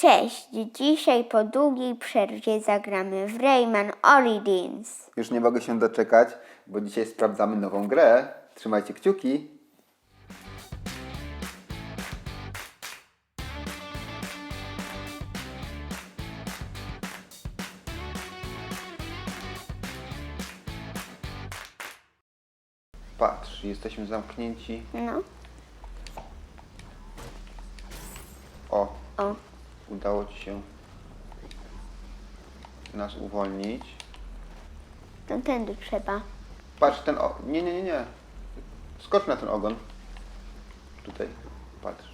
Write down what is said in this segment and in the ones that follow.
Cześć! Dzisiaj po długiej przerwie zagramy w Rayman Origins. Już nie mogę się doczekać, bo dzisiaj sprawdzamy nową grę. Trzymajcie kciuki. Patrz, jesteśmy zamknięci. No, O, o, udało Ci się nas uwolnić. to tędy trzeba. Patrz, ten o... Nie, nie, nie, nie. Skocz na ten ogon. Tutaj. Patrz.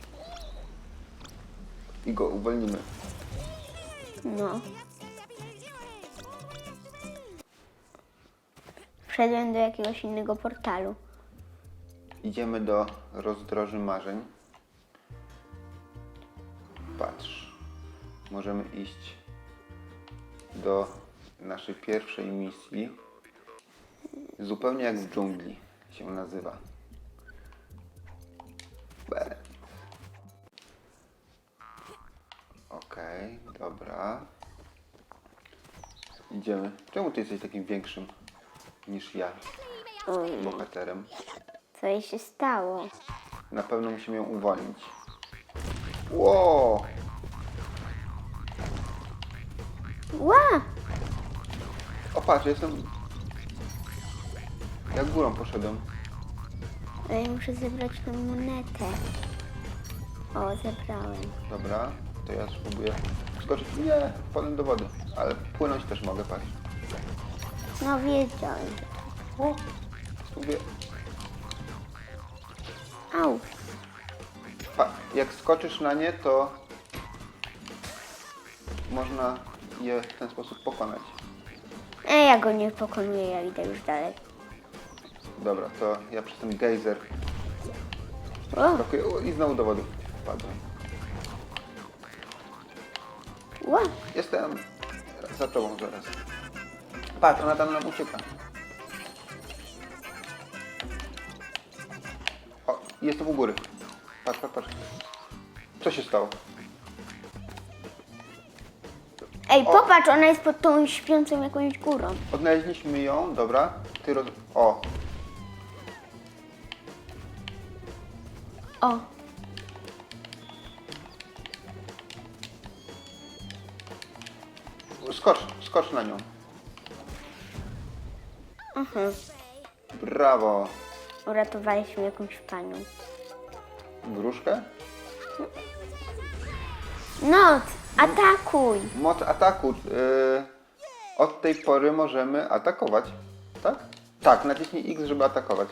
I go uwolnimy. No. Wszedłem do jakiegoś innego portalu. Idziemy do rozdroży marzeń. Patrz. Możemy iść do naszej pierwszej misji. Zupełnie jak w dżungli się nazywa. Okej, dobra. Idziemy. Czemu ty jesteś takim większym niż ja, Oj, bohaterem? co jej się stało? Na pewno musimy ją uwolnić. Ło! Ła! O patrz, jestem... Jak górą poszedłem. Ja muszę zebrać tę monetę. O, zebrałem. Dobra, to ja spróbuję skoczyć. Nie, wpadłem do wody. Ale płynąć też mogę, patrz. No wiedziałem. O, spróbuję. Au. Pa, jak skoczysz na nie, to można je w ten sposób pokonać. E, ja go nie pokonuję, ja idę już dalej. Dobra, to ja przez ten gejzer O, skakuję o, i znowu do wody wpadłem. ła. Jestem za tobą zaraz. Patrz, ona tam nam ucieka. O, jestem u góry. Patrz, patrz, patrz. Co się stało? Ej, popatrz, ona jest pod tą śpiącą jakąś górą. Odnaleźliśmy ją, dobra. Ty roz... O, O, skocz, skocz na nią. mhm. Brawo. Uratowaliśmy jakąś panią. Gruszkę? Noc, atakuj! Moc ataku. Yy, od tej pory możemy atakować. Tak? Tak, naciśnij X, żeby atakować.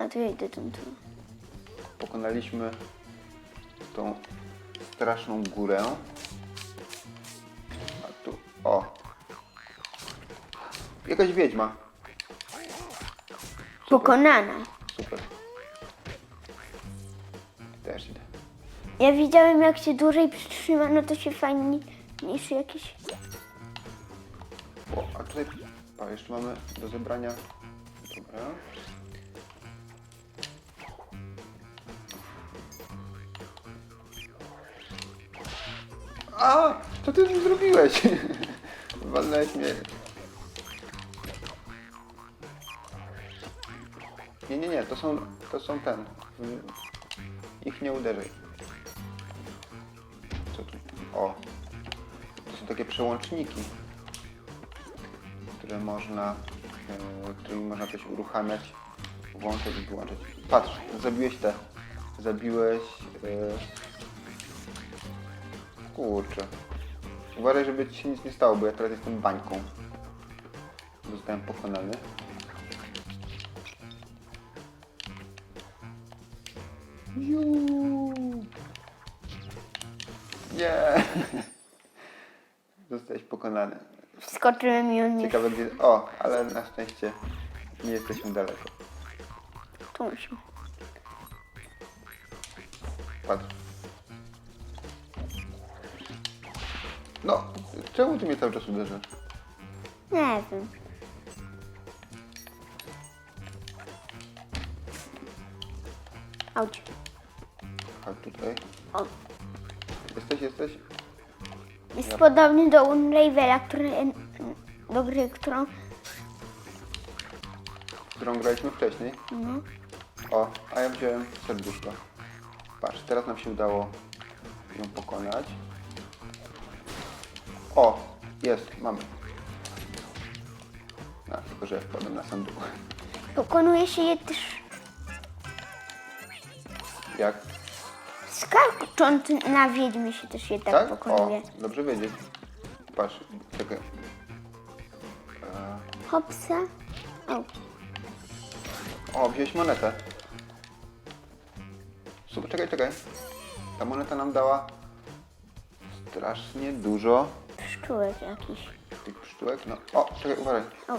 A tu ja idę tam tu. Pokonaliśmy tą straszną górę. A tu, o. Jakaś wiedźma. Pokonana. Ja widziałem jak się dłużej przytrzyma, no to się fajnie niż jakieś... O, a tutaj, pa, jeszcze mamy do zebrania. Dobra. A, co ty mi zrobiłeś? Walnąłeś mnie. Nie, nie, nie, to są, to są ten. Ich nie uderzaj. O. To są takie przełączniki które można, e, którymi można coś uruchamiać, włączać i wyłączać. Patrz, zabiłeś te. Zabiłeś. E, kurczę. Uważaj, żeby ci się nic nie stało, bo ja teraz jestem bańką. Zostałem pokonany. Juuu. Nie. Zostałeś pokonany. Wskoczyłem i on mnie Ciekawe gdzie... O, ale na szczęście nie jesteśmy daleko. wtąsił. Patrz. No, czemu ty mnie cały czas uderzasz? Nie wiem. Auć. Chodź tutaj. O, Jesteś, jesteś? jest podobny do Unravela, który, do gry, którą... Którą graliśmy wcześniej. No. O, a ja wziąłem serduszko. Patrz, teraz nam się udało ją pokonać. O, jest, mamy. A, tylko że ja wpadłem na sam dół. Pokonuje się je też Jak? Skacząc na wiedźmy się też je tak, Tak? pokonuje. O, dobrze wiedzieć. Patrz, czekaj. Hopsa. O, O, wziąłeś monetę. Super, czekaj, czekaj. Ta moneta nam dała strasznie dużo pszczółek jakiś. tych pszczółek. No, o, czekaj, uważaj. O,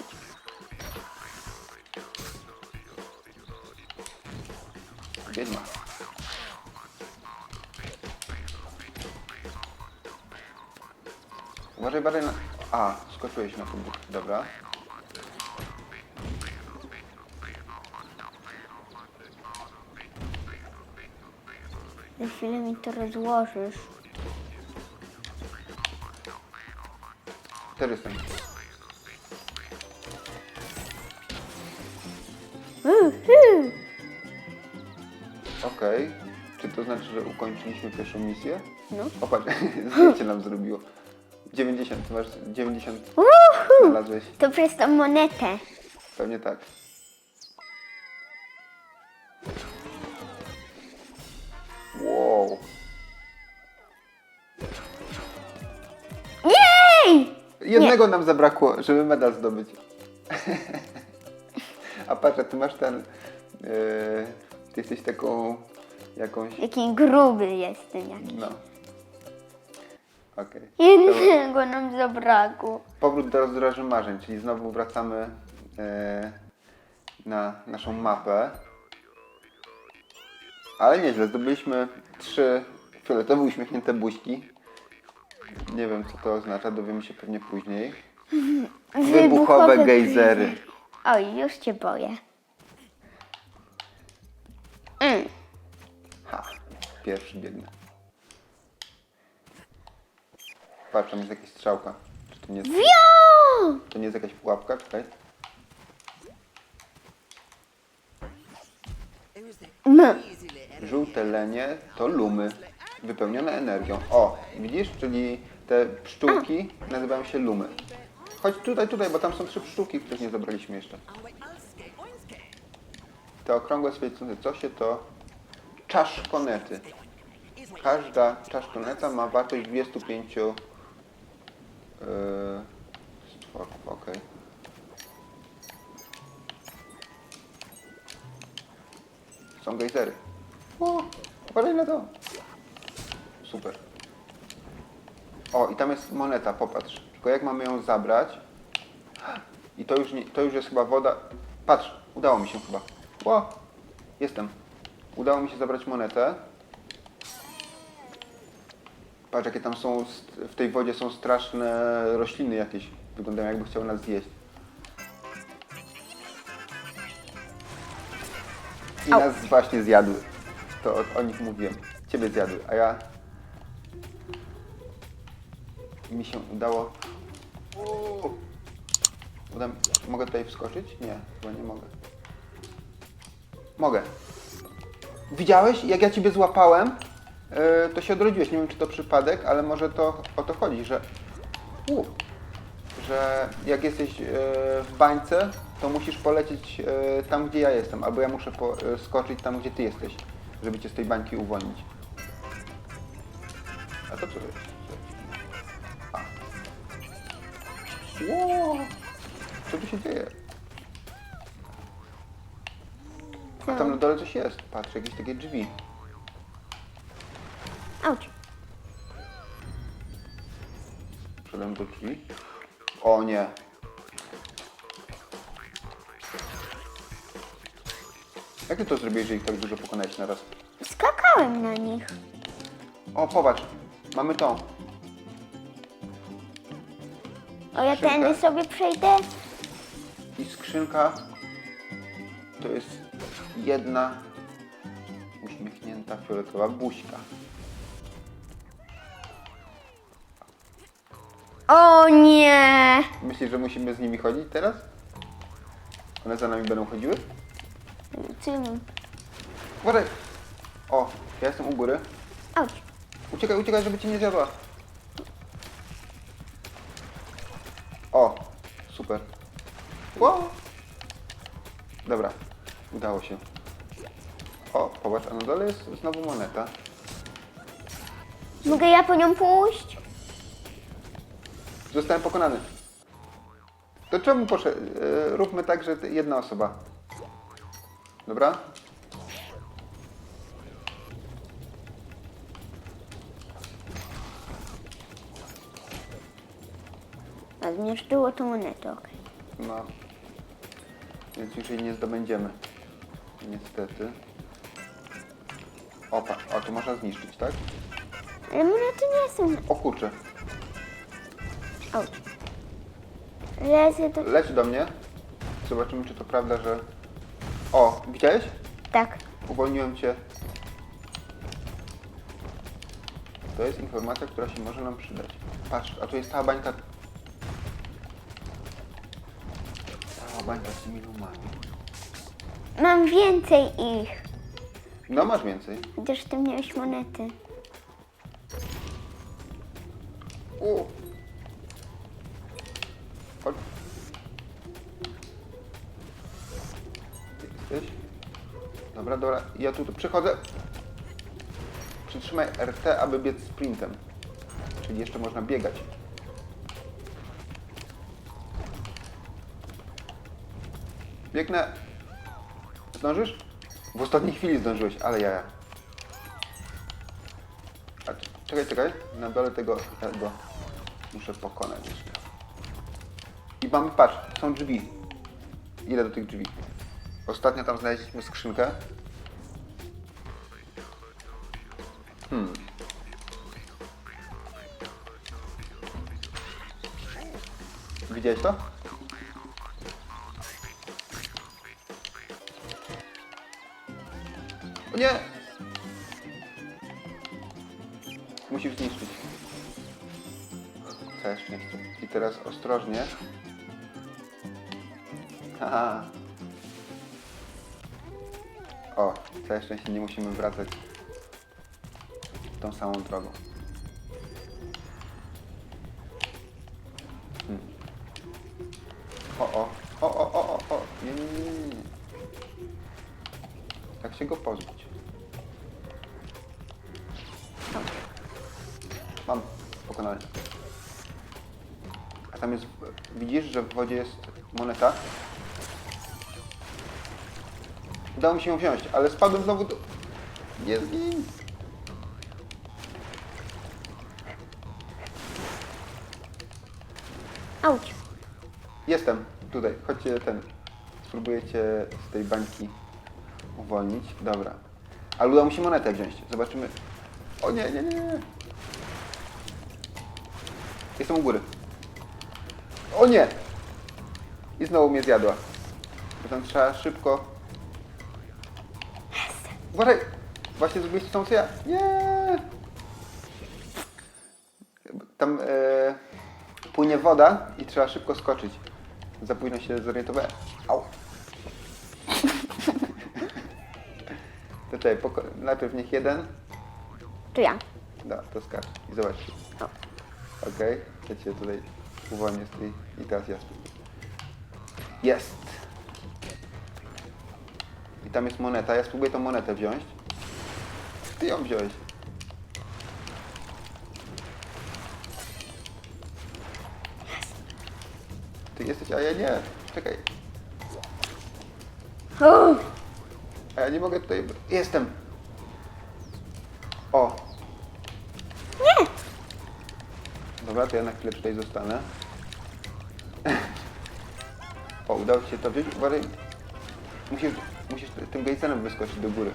Wiedźma. Uważaj, uważaj na... A, skoczyłeś na bóg. Dobra. za chwilę mi to rozłożysz. Też jestem. Uhu. Okej. Czy to znaczy, że ukończyliśmy pierwszą misję? No. O, patrz, zdjęcie nam zrobiło. 90, masz 90 Uhu. znalazłeś. To przez tą monetę. Pewnie tak. Wow. Jej! Jednego nam zabrakło, żeby medal zdobyć. A patrz, a ty masz ten... Yy, ty jesteś taką jakąś... Jaki gruby jestem jakiś. No. Okej. Jednego nam zabrakło. Powrót do rozdroży marzeń, czyli znowu wracamy e, na naszą mapę. Ale nieźle, zdobyliśmy trzy fioletowe uśmiechnięte buźki. Nie wiem co to oznacza, dowiemy się pewnie później. Wybuchowe gejzery. Oj, już cię boję. Mm. Ha, pierwszy biegnę. Patrz, tam jest jakaś strzałka. Czy to nie jest, Wio! to nie jest jakaś pułapka? Czekaj. M. Żółte lenie to lumy, wypełnione energią. O, widzisz? Czyli te pszczółki nazywają się lumy. Chodź tutaj, tutaj, bo tam są trzy pszczółki, których nie zabraliśmy jeszcze. Te okrągłe świecące cosie to czaszkonety. Każda czaszkoneta ma wartość 25 yy, okej. Są gejzery. O, uważaj na to. Super. O, i tam jest moneta, popatrz. Tylko jak mamy ją zabrać? I to już, nie, to już jest chyba woda. Patrz, udało mi się chyba. Ło, jestem. Udało mi się zabrać monetę. Patrz, jakie tam są, w tej wodzie są straszne rośliny jakieś. Wyglądają jakby chciały nas zjeść. I Au. nas właśnie zjadły. To o, o nich mówiłem. Ciebie zjadły, a ja... Mi się udało... Uuu. Uda... Mogę tutaj wskoczyć? Nie, chyba nie mogę. Mogę. Widziałeś, jak ja Ciebie złapałem, to się odrodziłeś. Nie wiem, czy to przypadek, ale może to o to chodzi, że... U, że jak jesteś yy, w bańce, to musisz polecieć yy, tam, gdzie ja jestem, albo ja muszę skoczyć tam, gdzie Ty jesteś, żeby Cię z tej bańki uwolnić. A to co jest? A. Ło! Co tu się dzieje? A tam na dole coś jest. Patrz, jakieś takie drzwi. Do drzwi. O nie. Jak ty to zrobiłeś, że ich tak dużo pokonałeś na raz? Skakałem na nich. O, popatrz. Mamy tą. O, ja Szybka. tędy sobie przejdę. I skrzynka to jest jedna uśmiechnięta fioletowa buźka. O nie! Myślisz, że musimy z nimi chodzić teraz? One za nami będą chodziły? Tym. Uważaj! O, ja jestem u góry. Auć. Uciekaj, uciekaj, żeby cię nie zjadła. O, super. Wow. Dobra, udało się. O, popatrz, a na dole jest znowu moneta. Mogę ja po nią pójść? Zostałem pokonany. To czemu poszedł? E, róbmy tak, że jedna osoba. Dobra? A zmierzyło tą monetę, okej. No. Więc już jej nie zdobędziemy. Niestety. Opa, o, to można zniszczyć, tak? Ale monety nie są... O kurczę. Auć. Lecę do... Leć do mnie. Zobaczymy, czy to prawda, że... O, widziałeś? Tak. Uwolniłem cię. To jest informacja, która się może nam przydać. Patrz, a tu jest cała bańka. Cała bańka z tymi lumami. Mam więcej ich. No, masz więcej. Chociaż ty miałeś monety. U. Ty Jesteś? Dobra, dobra. Ja tu, tu przychodzę. Przytrzymaj RT, aby biec sprintem. Czyli jeszcze można biegać. Biegnę. Zdążysz? W ostatniej chwili zdążyłeś, ale ja. Czekaj, czekaj. Na dole tego, tego muszę pokonać jeszcze. I mamy, patrz, są drzwi. Idę do tych drzwi. Ostatnio tam znaleźliśmy skrzynkę. Hmm. Widziałeś to? O nie! Musisz zniszczyć. Całe szczęście. I teraz ostrożnie. O, całe szczęście nie musimy wracać tą samą drogą. Hmm. O, o, o, o, o, o, o, nie, nie, nie, nie, nie. Jak się go pozbyć? Mam, pokonany. A tam jest, widzisz, że w wodzie jest moneta? Udało mi się ją wziąć, ale spadłem znowu do... Nie zgin! Auć. Jestem, tutaj. Chodźcie ten. Spróbujecie z tej bańki uwolnić. Dobra. Ale udało mi się monetę wziąć. Zobaczymy. O nie, nie, nie. Jestem u góry. O nie! I znowu mnie zjadła. Tam trzeba szybko... Uważaj! Właśnie zrobiłeś to samo co ja. Nie! Tam e, płynie woda i trzeba szybko skoczyć. Za późno się zorientowałem. Au. To czekaj, poko- najpierw niech jeden. To ja. Da, to skacz. I zobacz. O. Okej, ja cię tutaj uwolnię z tej... I teraz ja spróbuję. Jest! I tam jest moneta. Ja spróbuję tą monetę wziąć. Ty ją wziąłeś. Ty jesteś, a ja nie. Czekaj. Uff. A ja nie mogę tutaj... Jestem! O! Nie! Dobra, to ja na chwilę tutaj zostanę. O, udało ci się to wziąć. Uważaj. Musisz, musisz tym gejcenem wyskoczyć do góry.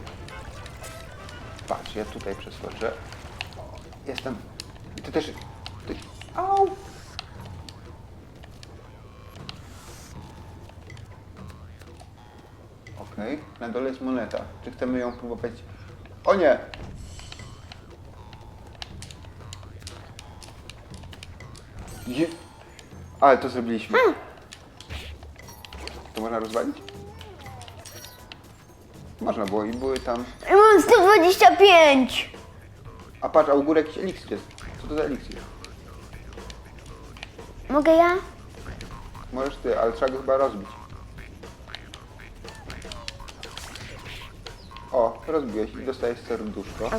Patrz, ja tutaj przeskoczę. O, Jestem. I Ty też... Ty... Au! Okej, na dole jest moneta. Czy chcemy ją próbować... O nie! Je... Ale to zrobiliśmy. To można rozwalić? Można było i były tam... Ja mam 125! A patrz, a u góry jakiś eliksir jest. Co to za eliksir? Mogę ja? Możesz ty, ale trzeba go chyba rozbić. O, rozbiłeś i dostajesz serduszko.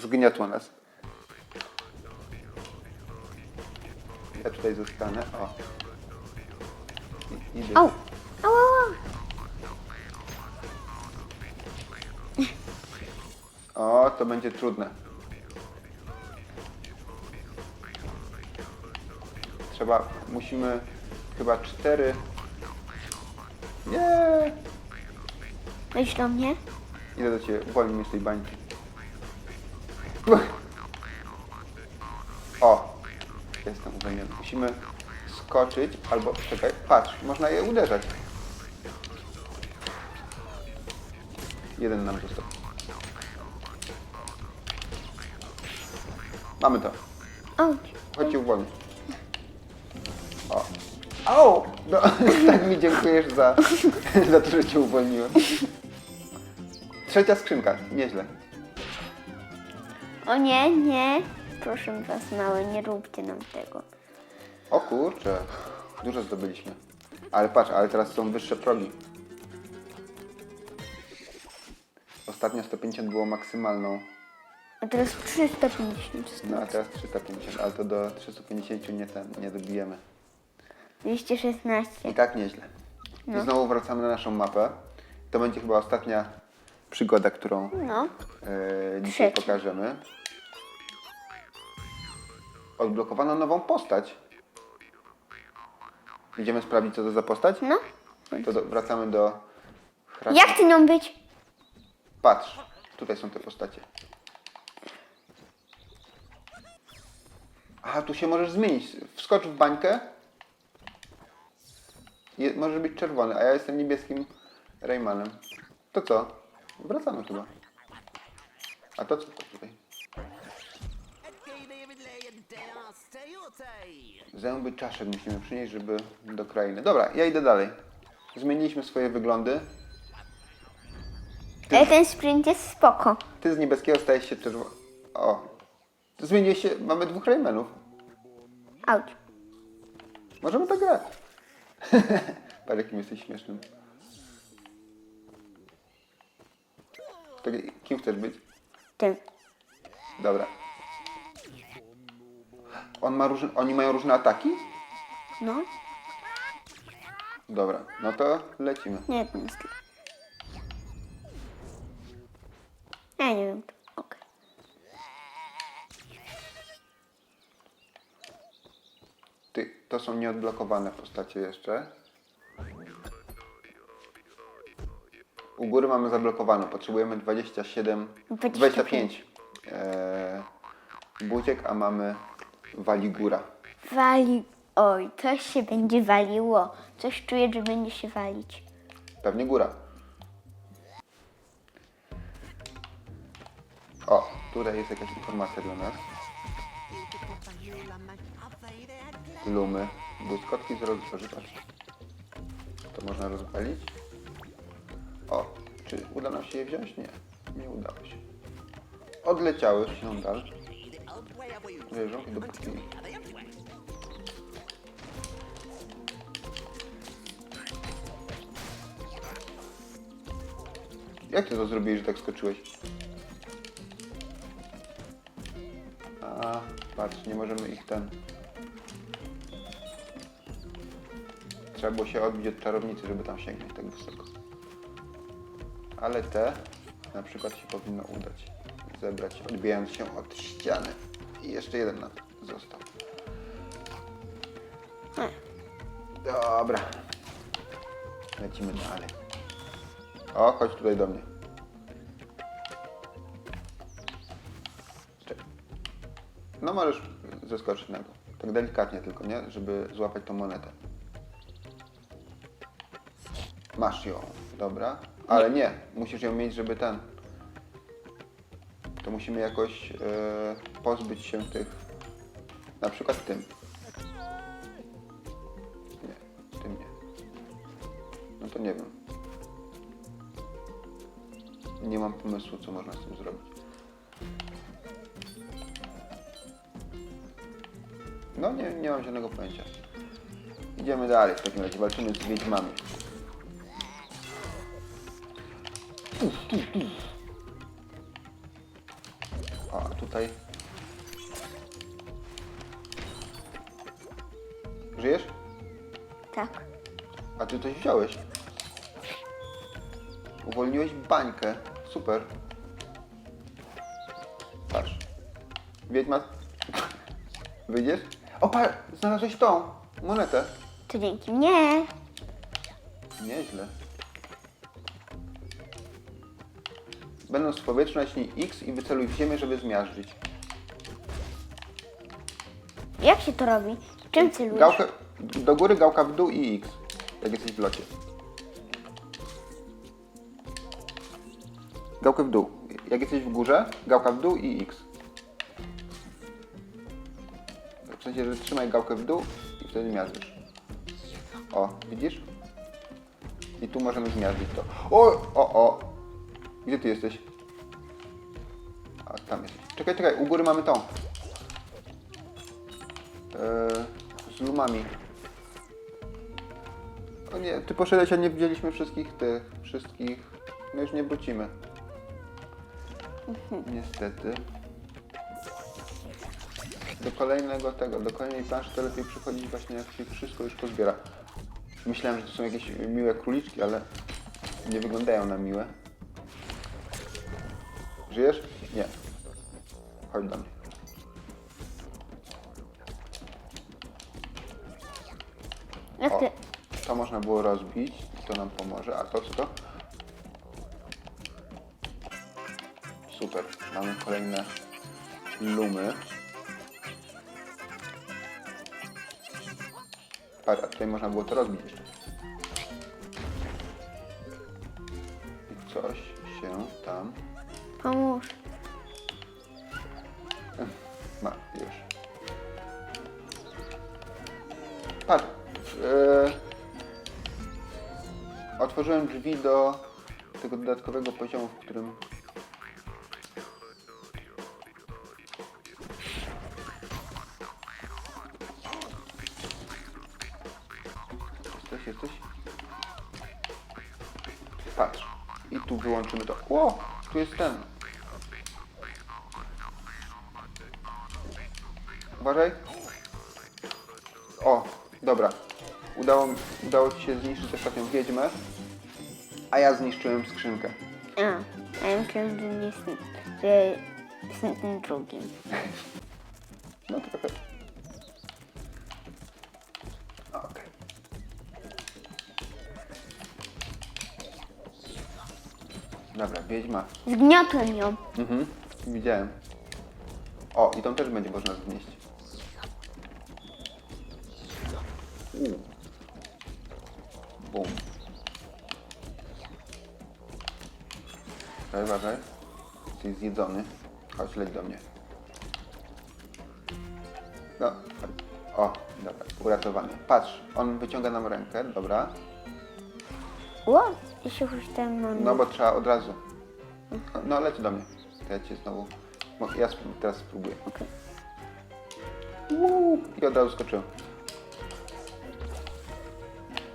Zgniotło nas. Ja tutaj zostanę. O. I, idę. Au! O, to będzie trudne. Trzeba, musimy chyba cztery. Nie! Weź do mnie. Idę do ciebie, uwolnij mnie z tej bańki. O! Jestem uwolniony. Musimy skoczyć albo, czekaj, patrz, można je uderzać. Jeden nam został. Mamy to. Au. Chodźcie uwolnić. O. Au! No, tak mi dziękujesz za, za to, że cię uwolniłem. Trzecia skrzynka, nieźle. O nie, nie. Proszę was, małe, nie róbcie nam tego. O kurczę, dużo zdobyliśmy. Ale patrz, ale teraz są wyższe progi. Ostatnio 150 było maksymalną, A teraz 350. no a teraz 350, ale to do 350 nie, ten, nie dobijemy. 216. I tak nieźle. I znowu wracamy na naszą mapę. To będzie chyba ostatnia przygoda, którą No. e, dzisiaj Trzecia. pokażemy. Odblokowano nową postać. Idziemy sprawdzić, co to za postać? No. To do, wracamy do. Jak ty nią być? Patrz, tutaj są te postacie. Aha, tu się możesz zmienić. Wskocz w bańkę. Je, możesz być czerwony, a ja jestem niebieskim Raymanem. To co? Wracamy chyba. A to co to tutaj? Zęby czaszek musimy przynieść, żeby do krainy. Dobra, ja idę dalej. Zmieniliśmy swoje wyglądy. Ale ten sprint jest spoko. Ty z niebieskiego stajesz się czerwony. O. Zmieniłeś się. Mamy dwóch Raymanów. Auć. Możemy tak grać. Patrz jakim jesteś śmiesznym. To kim chcesz być? Tym. Dobra. On ma różne, oni mają różne ataki? No. Dobra, no to lecimy. Nie ten styl. Ja nie wiem. Okej. Ty, to są nieodblokowane postacie jeszcze. U góry mamy zablokowane. Potrzebujemy 27, 25. 25 e, buciek, a mamy waligura. Wali. Oj, coś się będzie waliło. Coś czuję, że będzie się walić. Pewnie góra. O, tutaj jest jakaś informacja dla nas. Lumy. Błyskotki z patrz. To można rozpalić. O, czy uda nam się je wziąć? Nie, nie udało się. Odleciały w śniądal. Wierzą i dopóki... Jak ty to zrobiłeś, że tak skoczyłeś? A, patrz, nie możemy ich ten... Trzeba było się odbić od czarownicy, żeby tam sięgnąć tak wysoko. Ale te na przykład się powinno udać zebrać, odbijając się od ściany. I jeszcze jeden nam został. Dobra. Lecimy dalej. O, chodź tutaj do mnie. No możesz zeskoczyć na go. Tak delikatnie tylko, nie? Żeby złapać tą monetę. Masz ją, dobra. No. Ale nie, musisz ją mieć, żeby ten. To musimy jakoś yy, pozbyć się tych. Na przykład tym. Nie, tym nie. No to nie wiem. Nie mam pomysłu, co można z tym zrobić. No nie, nie mam żadnego pojęcia. Idziemy dalej w takim razie, walczymy z wiedźmami. O, a tutaj... Żyjesz? Tak. A ty coś wziąłeś. Uwolniłeś bańkę. Super. Patrz. Wiedźma... Wyjdziesz? O, patrz! Znalazłeś tą monetę. To dzięki mnie. Nieźle. Będąc w powietrzu naciśnij X i wyceluj w ziemię, żeby zmiażdżyć. Jak się to robi? Czym celujesz? Gałkę do góry, gałka w dół i X. Jak jesteś w locie. Gałkę w dół. Jak jesteś w górze, gałka w dół i X. W sensie, że trzymaj gałkę w dół i wtedy miażdżysz. O, widzisz? I tu możemy zmiażdżyć to. O, o, o! Gdzie ty jesteś? Czekaj, u góry mamy tą. Eee, z lumami. O nie, ty poszedłeś, a nie widzieliśmy wszystkich tych, wszystkich. My już nie wrócimy. Niestety. Do kolejnego tego, do kolejnej planszy to lepiej przychodzić właśnie jak się wszystko już pozbiera. Myślałem, że to są jakieś miłe króliczki, ale nie wyglądają na miłe. Żyjesz? Nie. Chodź do mnie. Jak ty? to można było rozbić, to nam pomoże. A to co to? Super, mamy kolejne lumy. Patrz, a tutaj można było to rozbić jeszcze. I coś się tam Pomóż. Drzwi do tego dodatkowego poziomu, w którym Jesteś, jesteś? Patrz. I tu wyłączymy to. Ło! Tu jest ten. Uważaj. O, dobra. Udało, udało Ci się zniszczyć ostatnią wiedźmę, a ja zniszczyłem skrzynkę. A, a ja myślałam, że nie że tym drugim. No trochę. Okej. Dobra, wiedźma. Zgniotłem ją. Mhm, widziałem. O, i tą też będzie można znieść. Uważaj, uważaj. Jesteś zjedzony. Chodź, leć do mnie. No, o, dobra, uratowany. Patrz, on wyciąga nam rękę, dobra. Ło, ja się już tam mam. No bo trzeba od razu. No leć do mnie. To ja cię znowu. mo- Ja spró- teraz spróbuję. Okej. Uuu, I od razu skoczyłem.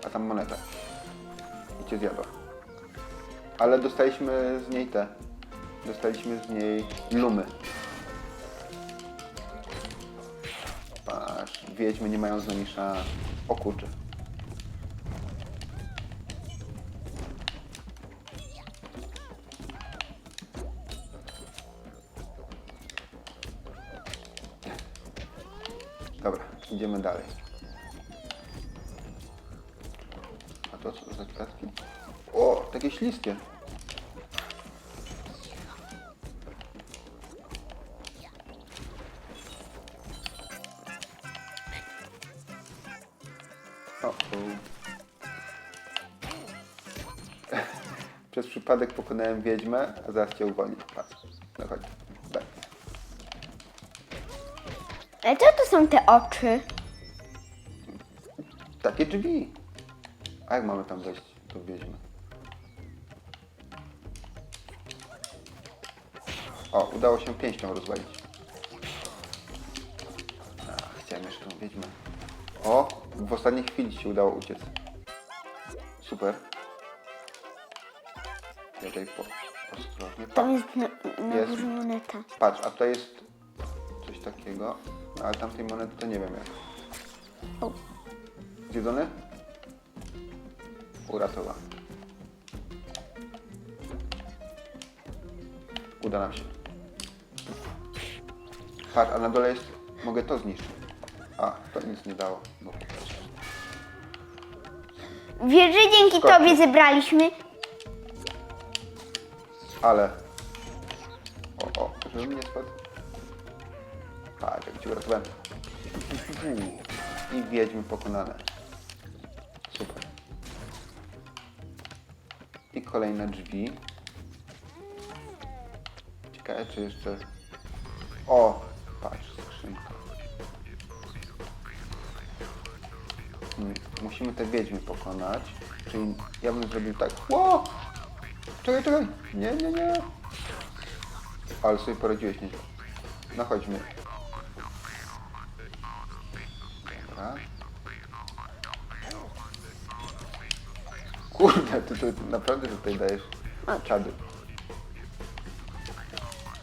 A tam moneta. I cię zjadła. Ale dostaliśmy z niej te. Dostaliśmy z niej lumy. Patrz, wiedźmy nie mają z nami. Dobra, idziemy dalej. A to co za kwiatki? O, takie śliskie. O, o. Przez przypadek pokonałem wiedźmę, a zaraz cię uwolnię. Patrz, no chodź. Tak. Ale co to są te oczy? Takie drzwi. A jak mamy tam wejść? Udało się pięścią rozwalić. A, chciałem jeszcze tą wiedźmę. O, w ostatniej chwili się udało uciec. Super. Ja tutaj po, ostrożnie. Tam jest na, na Jest. górze moneta. patrz, a tutaj jest coś takiego. No, ale tamtej monety to nie wiem jak. O, Zjedzony? Uratowany. Uda nam się. Patrz, a na dole jest... Mogę to zniszczyć. A, to nic nie dało. Wiesz, że dzięki Skoczył. tobie zebraliśmy? Ale... O, o, żebym nie spadł. Patrz, jak ci uratowałem. I wiedźmy pokonane. Super. I kolejne drzwi. Ciekawe, czy jeszcze... O! Musimy te wiedźmy pokonać. Czyli ja bym zrobił tak. Ło! Czekaj, czekaj! Nie, nie, nie! Ale sobie poradziłeś nieźle. No chodźmy. Dobra. Kurde, ty, ty naprawdę tutaj dajesz czady.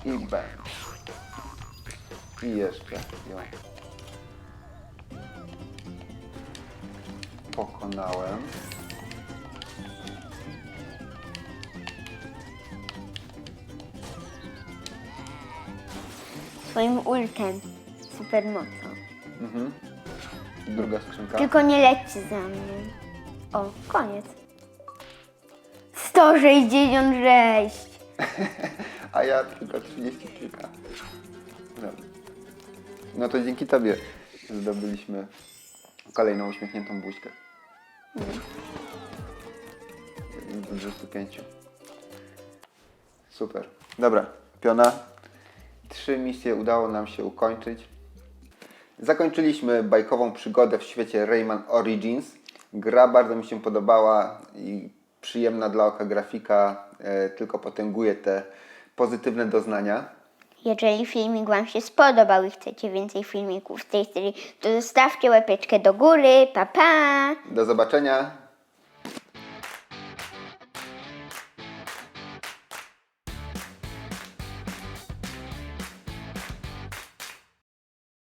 I bang. I jeszcze ją. Pokonałem. Swoim ultem. Super mocą. Mhm. Druga skrzynka. Tylko nie lećcie za mną. O, koniec. 166. A ja tylko 30 kilka. Dobra. No to dzięki Tobie zdobyliśmy kolejną uśmiechniętą buźkę. Do 25. Super. Dobra, piona. Trzy misje udało nam się ukończyć. Zakończyliśmy bajkową przygodę w świecie Rayman Origins. Gra bardzo mi się podobała i przyjemna dla oka grafika e, tylko potęguje te pozytywne doznania. Jeżeli filmik Wam się spodobał i chcecie więcej filmików z tej serii, to zostawcie łapeczkę do góry. Pa, pa! Do zobaczenia.